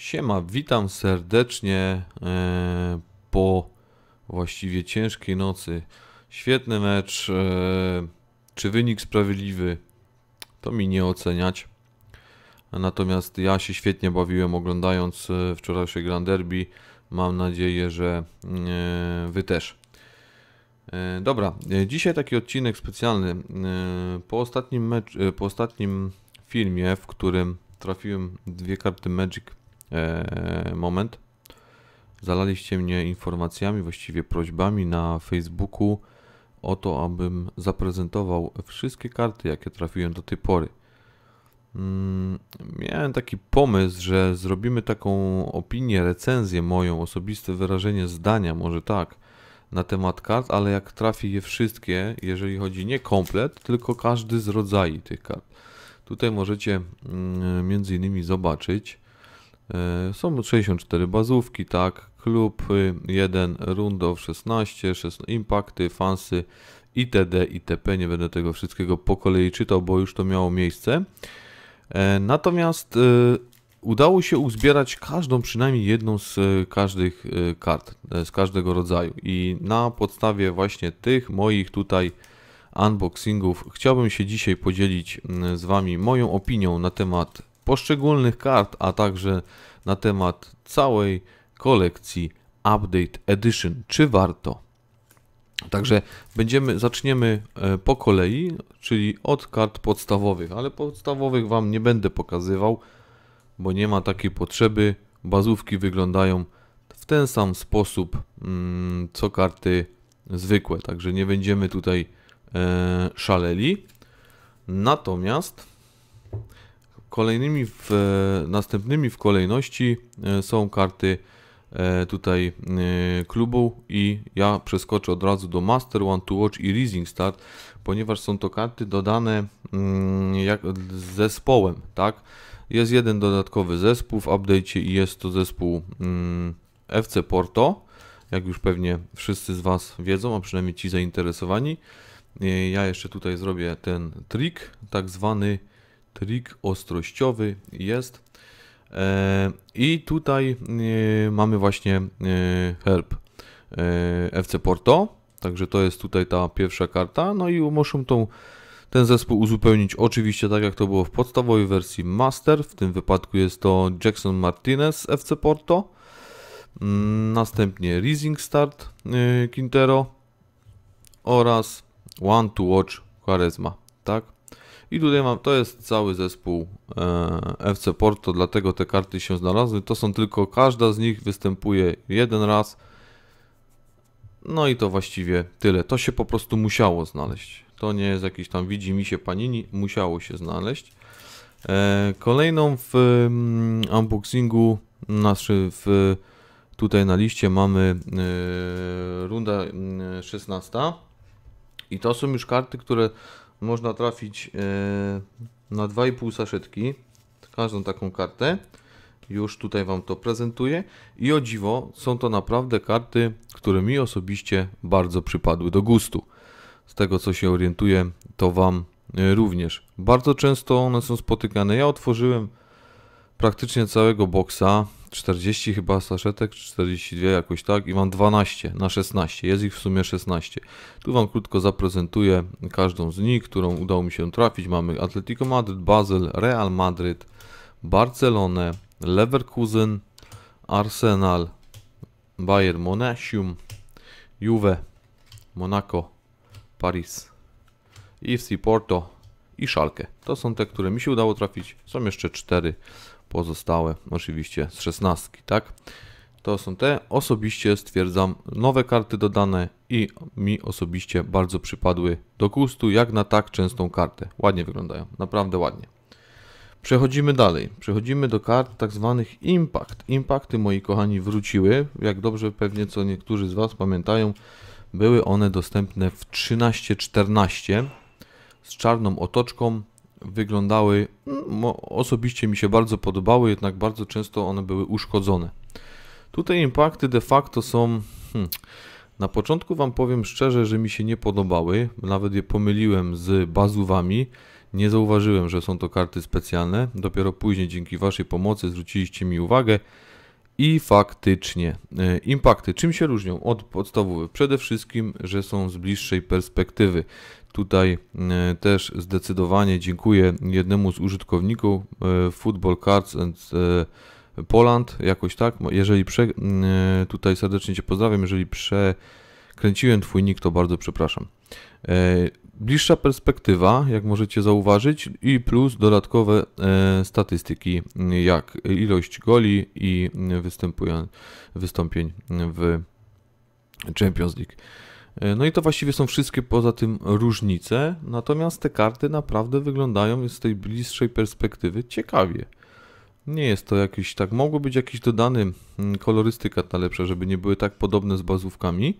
Siema, witam serdecznie e, po właściwie ciężkiej nocy. Świetny mecz. E, czy wynik sprawiedliwy? To mi nie oceniać. Natomiast ja się świetnie bawiłem oglądając e, wczorajsze Grand Derby. Mam nadzieję, że Wy też. Dobra, dzisiaj taki odcinek specjalny. Po ostatnim, mecz, po ostatnim filmie, w którym trafiłem dwie karty Magic Moment, zalaliście mnie informacjami, właściwie prośbami na Facebooku o to, abym zaprezentował wszystkie karty, jakie trafiłem do tej pory. Mm, Miałem taki pomysł, że zrobimy taką opinię, recenzję moją, osobiste wyrażenie zdania, może tak, na temat kart, ale jak trafi je wszystkie, jeżeli chodzi nie komplet, tylko każdy z rodzajów tych kart. Tutaj możecie mm, między innymi zobaczyć, e, są 64 bazówki, tak, klub 1, rundow 16, 16 impakty, fansy, itd., itp. Nie będę tego wszystkiego po kolei czytał, bo już to miało miejsce. E, Natomiast e, udało się uzbierać każdą, przynajmniej jedną z e, każdych e, kart, e, z każdego rodzaju. I na podstawie właśnie tych moich tutaj unboxingów chciałbym się dzisiaj podzielić z Wami moją opinią na temat poszczególnych kart, a także na temat całej kolekcji Update Edition. Czy warto? Także będziemy, zaczniemy e, po kolei, czyli od kart podstawowych, ale podstawowych Wam nie będę pokazywał, bo nie ma takiej potrzeby. Bazówki wyglądają w ten sam sposób, mm, co karty zwykłe, także nie będziemy tutaj e, szaleli. Natomiast kolejnymi w, następnymi w kolejności e, są karty e, tutaj e, klubu i ja przeskoczę od razu do Master, One to Watch i Rising Start, ponieważ są to karty dodane mm, jak, z zespołem, tak? Jest jeden dodatkowy zespół w update'cie i jest to zespół mm, FC Porto, jak już pewnie wszyscy z Was wiedzą, a przynajmniej ci zainteresowani. Ja jeszcze tutaj zrobię ten trik, tak zwany trik ostrościowy jest. E, I tutaj e, mamy właśnie e, e, FC Porto, także to jest tutaj ta pierwsza karta. No i muszą tą, ten zespół uzupełnić oczywiście tak jak to było w podstawowej wersji Master, w tym wypadku jest to Jackson Martinez FC Porto. Mm, Następnie Rising Start Quintero oraz One to Watch Charisma, tak? I tutaj mam, to jest cały zespół e, FC Porto, dlatego te karty się znalazły. To są tylko, każda z nich występuje jeden raz. No i to właściwie tyle. To się po prostu musiało znaleźć. To nie jest jakiś tam widzi mi się panini, musiało się znaleźć. E, kolejną w mm, unboxingu, znaczy w, tutaj na liście mamy e, runda mm, 16. I to są już karty, które można trafić e, na 2,5 saszetki. Każdą taką kartę. Już tutaj Wam to prezentuję. I o dziwo, są to naprawdę karty, które mi osobiście bardzo przypadły do gustu. Z tego co się orientuję, to Wam e, również. Bardzo często one są spotykane. Ja otworzyłem praktycznie całego boksa. 40 chyba saszetek, czy 42 jakoś tak i mam 12 na 16, jest ich w sumie 16. Tu Wam krótko zaprezentuję każdą z nich, którą udało mi się trafić. Mamy Atletico Madryt, Basel, Real Madryt, Barcelonę, Leverkusen, Arsenal, Bayern Monachium, Juve, Monaco, Paris, FC Porto i Schalke. To są te, które mi się udało trafić. Są jeszcze cztery pozostałe, oczywiście z szesnastki, tak? To są te, osobiście stwierdzam, nowe karty dodane i mi osobiście bardzo przypadły do gustu, jak na tak częstą kartę. Ładnie wyglądają, naprawdę ładnie. Przechodzimy dalej. Przechodzimy do kart tak zwanych Impact. Impakty, moi kochani, wróciły. Jak dobrze pewnie co niektórzy z Was pamiętają, były one dostępne w 13-14 z czarną otoczką. Wyglądały, osobiście mi się bardzo podobały, jednak bardzo często one były uszkodzone. Tutaj impakty de facto są. Hmm, na początku Wam powiem szczerze, że mi się nie podobały. Nawet je pomyliłem z bazówami. Nie zauważyłem, że są to karty specjalne. Dopiero później dzięki Waszej pomocy zwróciliście mi uwagę. I faktycznie, e, impakty czym się różnią od podstawowych? Przede wszystkim, że są z bliższej perspektywy. Tutaj e, też zdecydowanie dziękuję jednemu z użytkowników e, Football Cards and Poland, jakoś tak. Jeżeli prze, tutaj serdecznie Cię pozdrawiam, jeżeli przekręciłem Twój nick, to bardzo przepraszam. Bliższa perspektywa, jak możecie zauważyć, i plus dodatkowe e, statystyki, jak ilość goli i wystąpień w Champions League. E, no i to właściwie są wszystkie poza tym różnice, natomiast te karty naprawdę wyglądają z tej bliższej perspektywy ciekawie. Nie jest to jakiś tak, mogło być jakiś dodany mm, kolorystyka ta lepsza, żeby nie były tak podobne z bazówkami,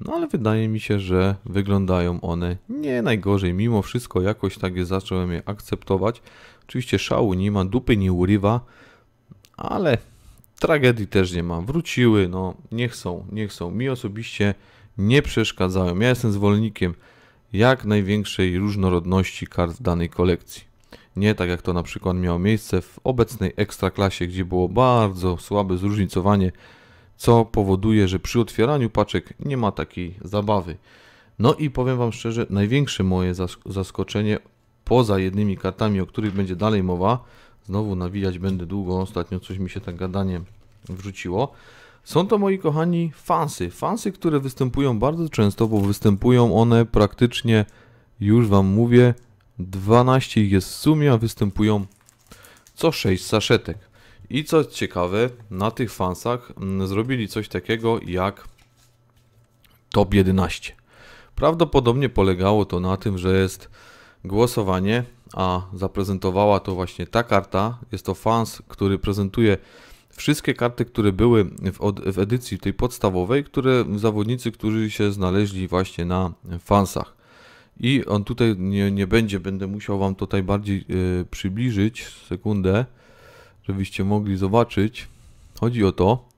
no ale wydaje mi się, że wyglądają one nie najgorzej. Mimo wszystko jakoś tak je zacząłem je akceptować. Oczywiście szału nie ma, dupy nie urywa, ale tragedii też nie ma. Wróciły, no niech są, niech są. Mi osobiście nie przeszkadzają. Ja jestem zwolennikiem jak największej różnorodności kart w danej kolekcji. Nie tak jak to na przykład miało miejsce w obecnej ekstraklasie, gdzie było bardzo słabe zróżnicowanie co powoduje, że przy otwieraniu paczek nie ma takiej zabawy. No i powiem Wam szczerze, największe moje zaskoczenie, poza jednymi kartami, o których będzie dalej mowa, znowu nawijać będę długo, ostatnio coś mi się tak gadanie wrzuciło, są to moi kochani fansy. Fansy, które występują bardzo często, bo występują one praktycznie, już Wam mówię, 12 ich jest w sumie, a występują co 6 saszetek. I co ciekawe, na tych fansach mm, zrobili coś takiego jak top 11. Prawdopodobnie polegało to na tym, że jest głosowanie, a zaprezentowała to właśnie ta karta. Jest to fans, który prezentuje wszystkie karty, które były w, w edycji tej podstawowej, które zawodnicy, którzy się znaleźli właśnie na fansach. I on tutaj nie, nie będzie, będę musiał Wam tutaj bardziej yy, przybliżyć, sekundę żebyście mogli zobaczyć. Chodzi o to.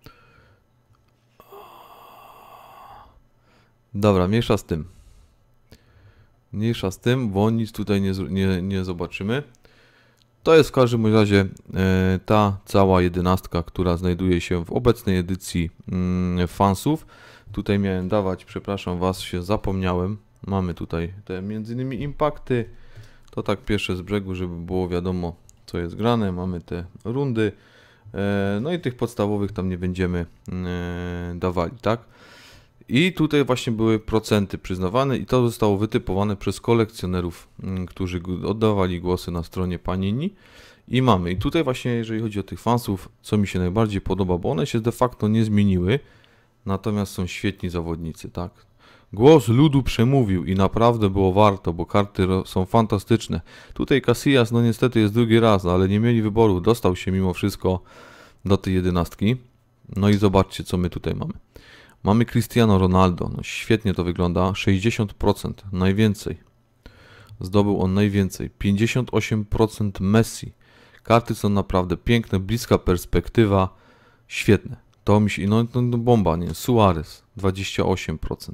Dobra, mniejsza z tym. Mniejsza z tym, bo nic tutaj nie, nie, nie zobaczymy. To jest w każdym razie e, ta cała jedenastka, która znajduje się w obecnej edycji mm, fansów. Tutaj miałem dawać, przepraszam Was, się zapomniałem. Mamy tutaj te innymi impakty. To tak pierwsze z brzegu, żeby było wiadomo co jest grane, mamy te rundy, e, no i tych podstawowych tam nie będziemy e, dawali, tak? I tutaj właśnie były procenty przyznawane i to zostało wytypowane przez kolekcjonerów, którzy oddawali głosy na stronie Panini. I mamy, i tutaj właśnie jeżeli chodzi o tych fansów, co mi się najbardziej podoba, bo one się de facto nie zmieniły, natomiast są świetni zawodnicy, tak? Głos ludu przemówił i naprawdę było warto, bo karty są fantastyczne. Tutaj Casillas, no niestety jest drugi raz, ale nie mieli wyboru, dostał się mimo wszystko do tej jedenastki. No i zobaczcie, co my tutaj mamy. Mamy Cristiano Ronaldo, no świetnie to wygląda, 60%, najwięcej. Zdobył on najwięcej, 58% Messi. Karty są naprawdę piękne, bliska perspektywa, świetne. To mi się, no, no bomba, nie, Suarez, 28%.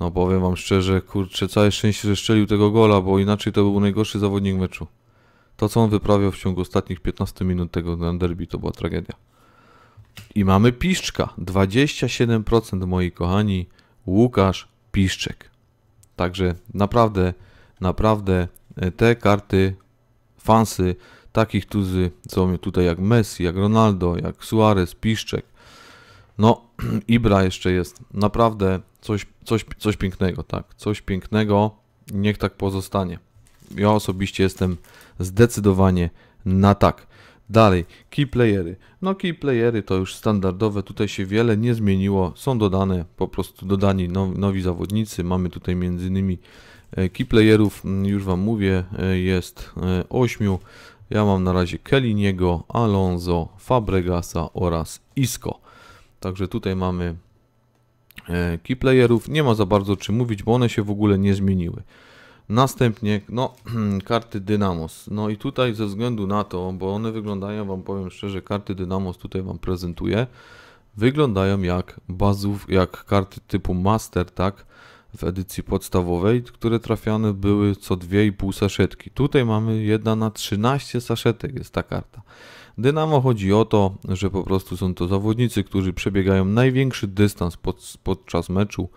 No powiem wam szczerze, kurczę, całe szczęście, że strzelił tego gola, bo inaczej to był najgorszy zawodnik meczu. To, co on wyprawiał w ciągu ostatnich 15 minut tego derby, to była tragedia. I mamy Piszczka. 27% moi kochani. Łukasz Piszczek. Także naprawdę, naprawdę e, te karty, fansy, takich tuzy, co tutaj jak Messi, jak Ronaldo, jak Suarez, Piszczek. No, Ibra jeszcze jest. Naprawdę coś, coś, coś pięknego, tak. Coś pięknego, niech tak pozostanie. Ja osobiście jestem zdecydowanie na tak. Dalej, key playery. No key playery to już standardowe, tutaj się wiele nie zmieniło, są dodane, po prostu dodani nowi, zawodnicy, mamy tutaj między innymi e, key playerów, mm, już Wam mówię, e, jest 8, e, ja mam na razie Keliniego, Alonso, Fabregasa oraz Isco. Także tutaj mamy E, keyplayerów. Nie ma za bardzo czym mówić, bo one się w ogóle nie zmieniły. Następnie, no, karty Dynamos. No i tutaj ze względu na to, bo one wyglądają, Wam powiem szczerze, karty Dynamos tutaj Wam prezentuję, wyglądają jak bazów, jak karty typu Master, tak? w edycji podstawowej, które trafiane były co 2,5 saszetki. Tutaj mamy jedna na 13 saszetek jest ta karta. Dynamo chodzi o to, że po prostu są to zawodnicy, którzy przebiegają największy dystans pod, podczas meczu.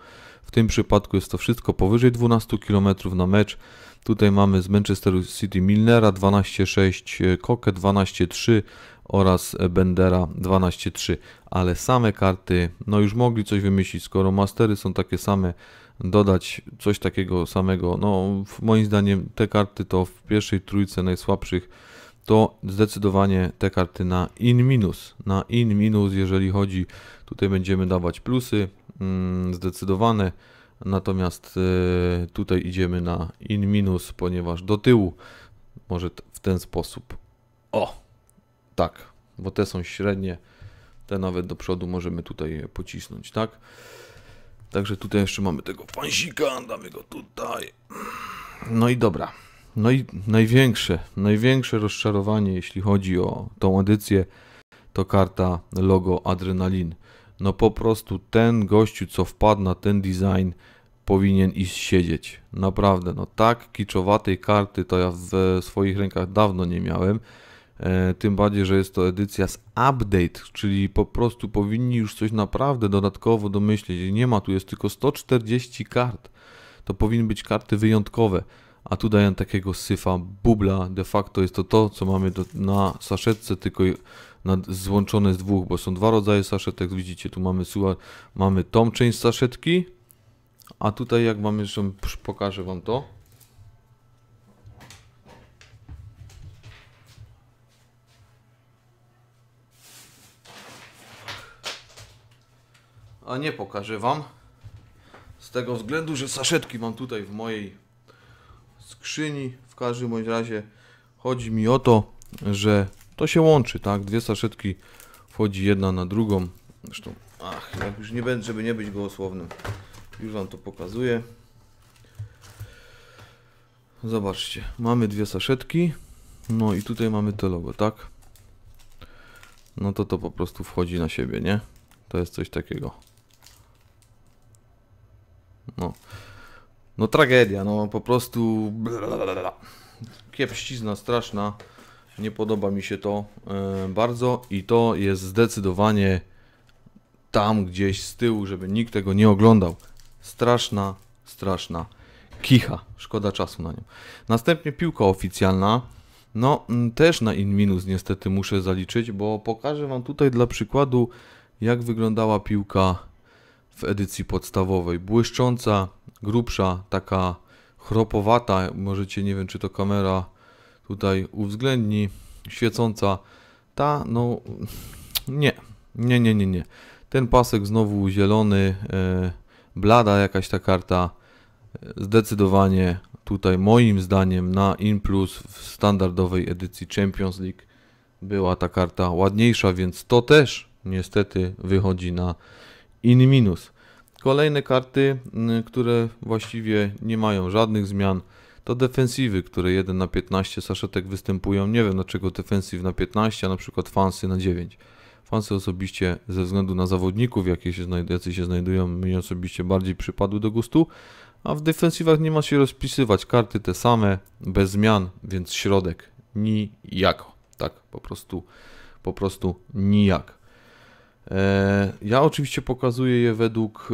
W tym przypadku jest to wszystko powyżej 12 km na mecz. Tutaj mamy z Manchester City Milnera 12,6, Koke 12,3 oraz Bendera 12,3, ale same karty, no już mogli coś wymyślić, skoro mastery są takie same, dodać coś takiego samego, no moim zdaniem te karty to w pierwszej trójce najsłabszych to zdecydowanie te karty na in minus, na in minus, jeżeli chodzi, tutaj będziemy dawać plusy, mm, zdecydowane, natomiast y, tutaj idziemy na in minus, ponieważ do tyłu może w ten sposób. O, tak, bo te są średnie, te nawet do przodu możemy tutaj pocisnąć, tak? Także tutaj jeszcze mamy tego pansika, damy go tutaj. No i dobra. No i największe, największe rozczarowanie, jeśli chodzi o tą edycję, to karta logo Adrenalin. No po prostu ten gościu, co wpadł na ten design, powinien iść siedzieć. Naprawdę, no tak kiczowatej karty to ja w swoich rękach dawno nie miałem. E, tym bardziej, że jest to edycja z update, czyli po prostu powinni już coś naprawdę dodatkowo domyśleć. Nie ma, tu jest tylko 140 kart. To powinny być karty wyjątkowe a tu daję takiego syfa, bubla, de facto jest to to, co mamy do, na saszetce, tylko na, złączone z dwóch, bo są dwa rodzaje saszetek, widzicie, tu mamy, mamy tą część saszetki, a tutaj jak mam jeszcze, pokażę Wam to. A nie pokażę Wam, z tego względu, że saszetki mam tutaj w mojej skrzyni. W każdym bądź razie chodzi mi o to, że to się łączy, tak? Dwie saszetki wchodzi jedna na drugą. Zresztą, ach, jak już nie będę, żeby nie być gołosłownym, już Wam to pokazuję. Zobaczcie, mamy dwie saszetki. No i tutaj mamy to logo, tak? No to to po prostu wchodzi na siebie, nie? To jest coś takiego. No. No tragedia, no po prostu kiepścizna straszna. Nie podoba mi się to e, bardzo i to jest zdecydowanie tam gdzieś z tyłu, żeby nikt tego nie oglądał. Straszna, straszna kicha. Szkoda czasu na nią. Następnie piłka oficjalna. No, też na in minus niestety muszę zaliczyć, bo pokażę Wam tutaj dla przykładu, jak wyglądała piłka w edycji podstawowej. Błyszcząca, grubsza, taka chropowata, możecie, nie wiem czy to kamera tutaj uwzględni, świecąca. Ta, no nie, nie, nie, nie, nie. Ten pasek znowu zielony, e, blada jakaś ta karta. Zdecydowanie tutaj moim zdaniem na In Plus w standardowej edycji Champions League była ta karta ładniejsza, więc to też niestety wychodzi na in minus. Kolejne karty, które właściwie nie mają żadnych zmian, to defensywy, które 1 na 15 saszetek występują. Nie wiem dlaczego defensyw na 15, a na przykład fansy na 9. Fansy osobiście ze względu na zawodników, jakie się, jacy się znajdują, mi osobiście bardziej przypadły do gustu. A w defensywach nie ma się rozpisywać. Karty te same, bez zmian, więc środek nijako. Tak, po prostu, po prostu nijak. E, ja oczywiście pokazuję je według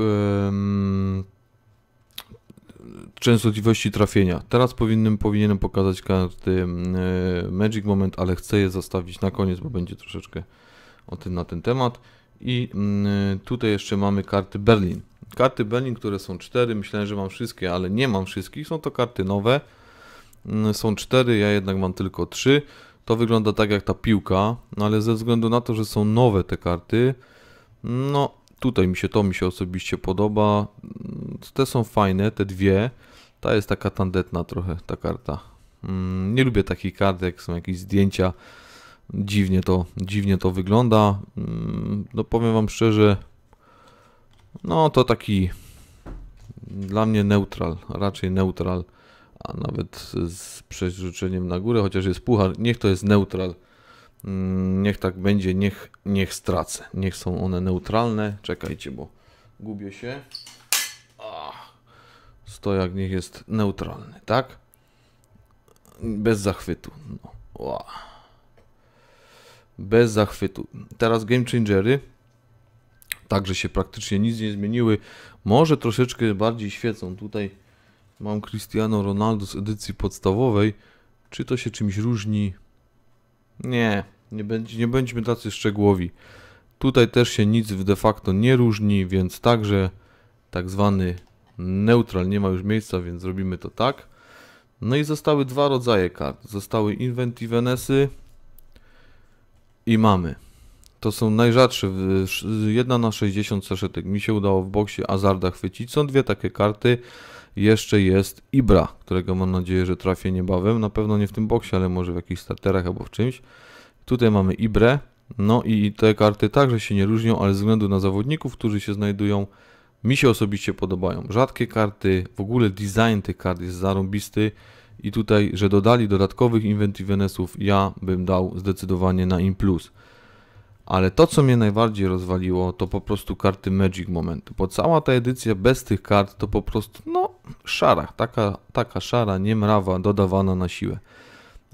częstotliwości trafienia. Teraz powinienem, powinienem pokazać karty e, Magic Moment, ale chcę je zostawić na koniec, bo będzie troszeczkę o tym na ten temat. I tutaj jeszcze mamy karty Berlin. Karty Berlin, które są cztery, myślałem, że mam wszystkie, ale nie mam wszystkich. Są to karty nowe. Są cztery, ja jednak mam tylko trzy. To wygląda tak jak ta piłka, no ale ze względu na to, że są nowe te karty, no tutaj mi się to mi się osobiście podoba. Te są fajne, te dwie. Ta jest taka tandetna trochę, ta karta. Mm, nie lubię takich kart, jak są jakieś zdjęcia. Dziwnie to, dziwnie to wygląda. Mm, no powiem Wam szczerze, no to taki dla mnie neutral, raczej neutral a nawet z przerzuceniem na górę, chociaż jest puchar, niech to jest neutral. Mm, niech tak będzie, niech, niech stracę. Niech są one neutralne. Czekajcie, bo gubię się. Stojak niech jest neutralny, tak? Bez zachwytu. No. Bez zachwytu. Teraz game changery. Także się praktycznie nic nie zmieniły. Może troszeczkę bardziej świecą. Tutaj mam Cristiano Ronaldo z edycji podstawowej. Czy to się czymś różni? Nie, nie, nie bądźmy tacy szczegółowi. Tutaj też się nic de facto nie różni, więc także tak zwany neutral nie ma już miejsca, więc zrobimy to tak. No i zostały dwa rodzaje kart. Zostały Inventivenesy i mamy. To są najrzadsze, jedna na 60 saszetek. Mi się udało w boksie Azarda chwycić. Są dwie takie karty. Jeszcze jest Ibra, którego mam nadzieję, że trafię niebawem. Na pewno nie w tym boksie, ale może w jakichś starterach albo w czymś. Tutaj mamy Ibrę. No i te karty także się nie różnią, ale ze względu na zawodników, którzy się znajdują, mi się osobiście podobają. Rzadkie karty, w ogóle design tych kart jest zarąbisty i tutaj, że dodali dodatkowych Inventivenesów, ja bym dał zdecydowanie na im plus. Ale to, co mnie najbardziej rozwaliło, to po prostu karty Magic Momentu. Bo cała ta edycja bez tych kart to po prostu, no, szara. Taka, taka szara, niemrawa, dodawana na siłę.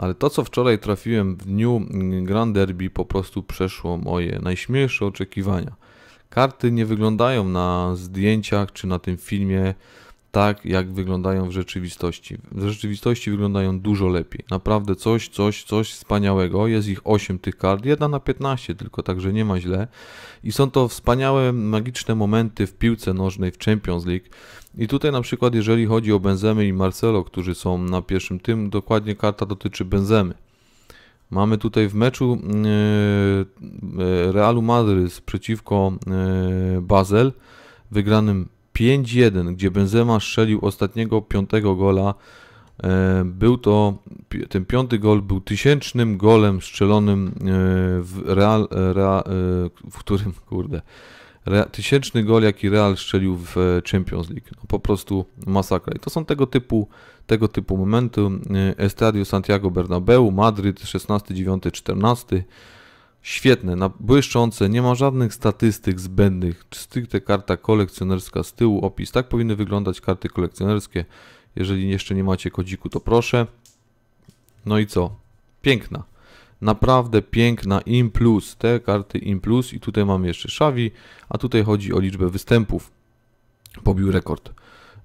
Ale to, co wczoraj trafiłem w dniu Grand Derby, po prostu przeszło moje najśmielsze oczekiwania. Karty nie wyglądają na zdjęciach czy na tym filmie tak, jak wyglądają w rzeczywistości. W rzeczywistości wyglądają dużo lepiej. Naprawdę coś, coś, coś wspaniałego. Jest ich 8 tych kart, jedna na 15 tylko, także nie ma źle. I są to wspaniałe, magiczne momenty w piłce nożnej, w Champions League. I tutaj na przykład, jeżeli chodzi o Benzemy i Marcelo, którzy są na pierwszym tym, dokładnie karta dotyczy Benzemy. Mamy tutaj w meczu yy, Realu Madryt przeciwko yy, Basel, wygranym 5-1, gdzie Benzema strzelił ostatniego piątego gola. E, był to, ten piąty gol był tysięcznym golem strzelonym e, w Real, e, Real w którym, kurde, tysięczny gol, jaki Real strzelił w Champions League. No, po prostu masakra. I to są tego typu, tego typu momenty. Estadio Santiago Bernabeu, Madryt, 16, 9, 14 Świetne, na, błyszczące, nie ma żadnych statystyk zbędnych, stricte karta kolekcjonerska z tyłu, opis. Tak powinny wyglądać karty kolekcjonerskie. Jeżeli jeszcze nie macie kodziku, to proszę. No i co? Piękna. Naprawdę piękna Im Plus. Te karty Im Plus i tutaj mamy jeszcze Xavi, a tutaj chodzi o liczbę występów. Pobił rekord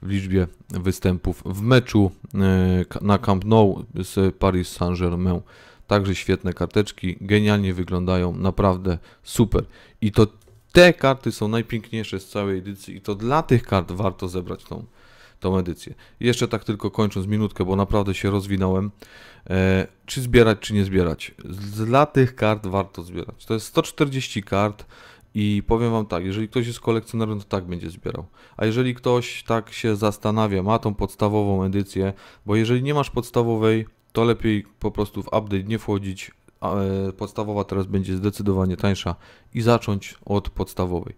w liczbie występów w meczu e, na Camp Nou z Paris Saint-Germain. Także świetne karteczki, genialnie wyglądają, naprawdę super. I to te karty są najpiękniejsze z całej edycji i to dla tych kart warto zebrać tą, tą edycję. jeszcze tak tylko kończąc minutkę, bo naprawdę się rozwinąłem. E, czy zbierać, czy nie zbierać? Dla tych kart warto zbierać. To jest 140 kart i powiem Wam tak, jeżeli ktoś jest kolekcjonerem, to tak będzie zbierał. A jeżeli ktoś tak się zastanawia, ma tą podstawową edycję, bo jeżeli nie masz podstawowej, to lepiej po prostu w update nie wchodzić. E, podstawowa teraz będzie zdecydowanie tańsza i zacząć od podstawowej.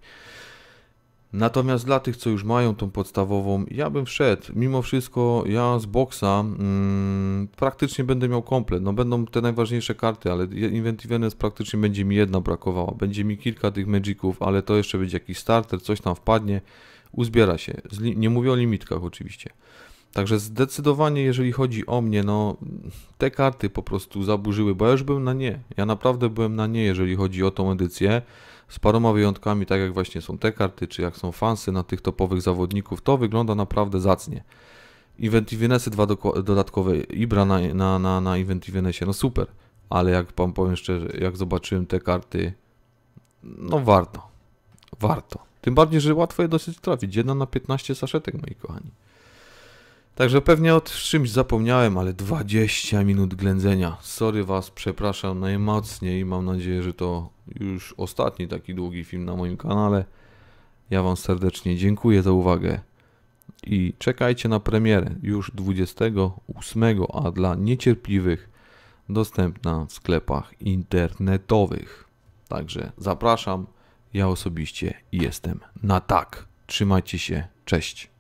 Natomiast dla tych, co już mają tą podstawową, ja bym wszedł. Mimo wszystko ja z boxa mm, praktycznie będę miał komplet. No będą te najważniejsze karty, ale Inventiveness praktycznie będzie mi jedna brakowała. Będzie mi kilka tych Magiców, ale to jeszcze będzie jakiś starter, coś tam wpadnie. Uzbiera się. Nie mówię o limitkach oczywiście. Także zdecydowanie, jeżeli chodzi o mnie, no te karty po prostu zaburzyły, bo ja już byłem na nie. Ja naprawdę byłem na nie, jeżeli chodzi o tą edycję. Z paroma wyjątkami, tak jak właśnie są te karty, czy jak są fansy na tych topowych zawodników, to wygląda naprawdę zacnie. Inventivenesy dwa dodatkowe, Ibra na, na, na, na Inventivenesie, no super. Ale jak pan powiem szczerze, jak zobaczyłem te karty, no warto. Warto. Tym bardziej, że łatwo je dosyć trafić. Jedna na 15 saszetek, moi kochani. Także pewnie o czymś zapomniałem, ale 20 minut ględzenia. Sorry Was, przepraszam najmocniej. Mam nadzieję, że to już ostatni taki długi film na moim kanale. Ja Wam serdecznie dziękuję za uwagę i czekajcie na premierę już 28, a dla niecierpliwych dostępna w sklepach internetowych. Także zapraszam. Ja osobiście jestem na tak. Trzymajcie się. Cześć.